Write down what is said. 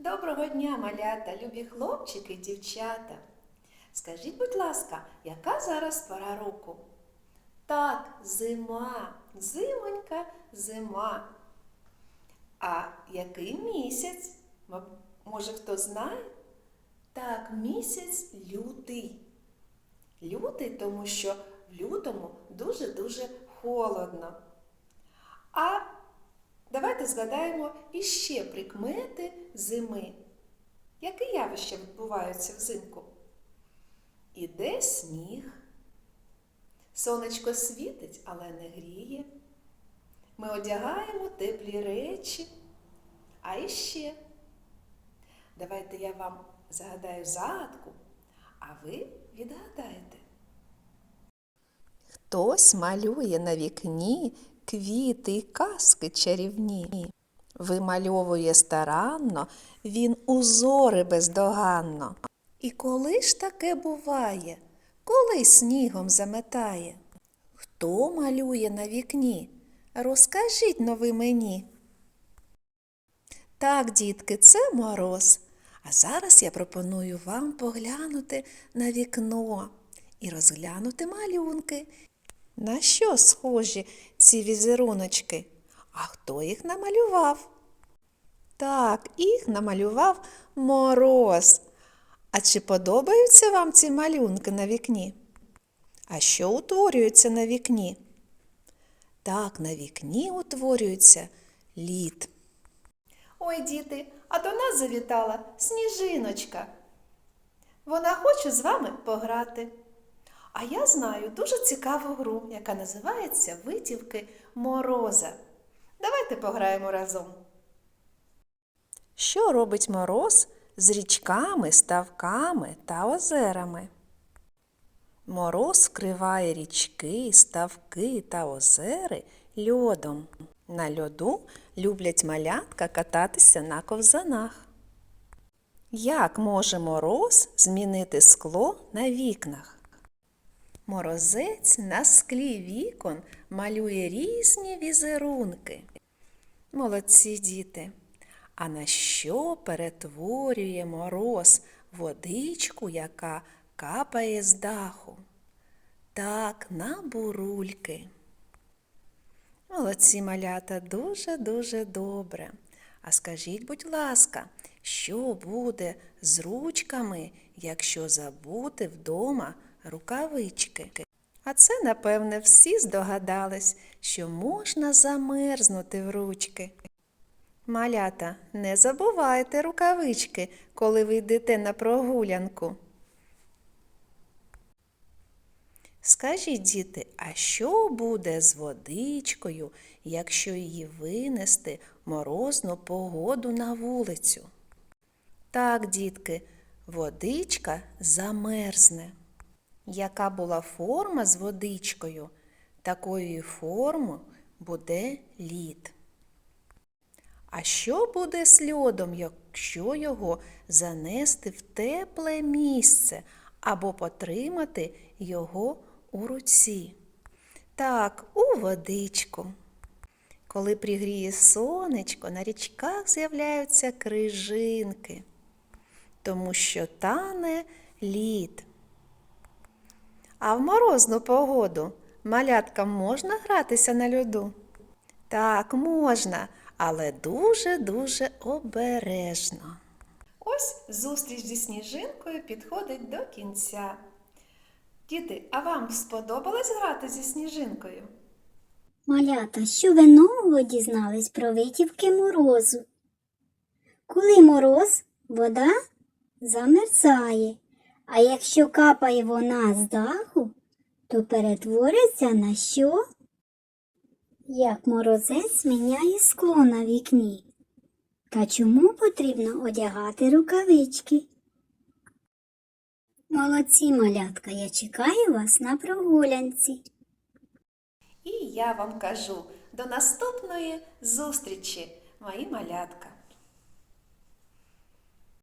Доброго дня, малята, любі хлопчики і дівчата. Скажіть, будь ласка, яка зараз пора року? Так, зима, зимонька, зима. А який місяць? Може, хто знає? Так, місяць лютий. Лютий, тому що в лютому дуже-дуже холодно. А давайте згадаємо іще прикмети зими. Які явища відбуваються взимку? Іде сніг. Сонечко світить, але не гріє. Ми одягаємо теплі речі. А іще. Давайте я вам загадаю загадку, а ви відгадаєте. Хтось малює на вікні квіти й казки чарівні. Вимальовує старанно він узори бездоганно. І коли ж таке буває, коли снігом заметає? Хто малює на вікні? Розкажіть но ви мені. Так, дітки, це мороз. А зараз я пропоную вам поглянути на вікно і розглянути малюнки. На що схожі ці візеруночки? А хто їх намалював? Так, їх намалював мороз. А чи подобаються вам ці малюнки на вікні? А що утворюється на вікні? Так, на вікні утворюється лід. Ой, діти, а до нас завітала сніжиночка. Вона хоче з вами пограти. А я знаю дуже цікаву гру, яка називається Витівки мороза. Давайте пограємо разом. Що робить мороз з річками, ставками та озерами? Мороз вкриває річки, ставки та озери льодом. На льоду люблять малятка кататися на ковзанах. Як може мороз змінити скло на вікнах? Морозець на склі вікон малює різні візерунки. Молодці діти. А на що перетворює мороз водичку, яка капає з даху? Так, на бурульки. Молодці малята дуже-дуже добре. А скажіть, будь ласка, що буде з ручками, якщо забути вдома рукавички? А це, напевне, всі здогадались, що можна замерзнути в ручки. Малята, не забувайте рукавички, коли ви йдете на прогулянку. Скажіть, діти, а що буде з водичкою, якщо її винести морозну погоду на вулицю? Так, дітки, водичка замерзне. Яка була форма з водичкою, такою формою буде лід. А що буде з льодом, якщо його занести в тепле місце або потримати його у руці? Так, у водичку. Коли пригріє сонечко, на річках з'являються крижинки, тому що тане лід. А в морозну погоду маляткам можна гратися на льоду? Так, можна, але дуже-дуже обережно. Ось зустріч зі сніжинкою підходить до кінця. Діти, а вам сподобалось грати зі сніжинкою? Малята, що ви нового дізнались про витівки морозу? Коли мороз, вода замерзає, а якщо капає вона з даху, то перетвориться на що? Як морозець міняє скло на вікні. Та чому потрібно одягати рукавички? Молодці, малятка, я чекаю вас на прогулянці. І я вам кажу до наступної зустрічі, мої малятка.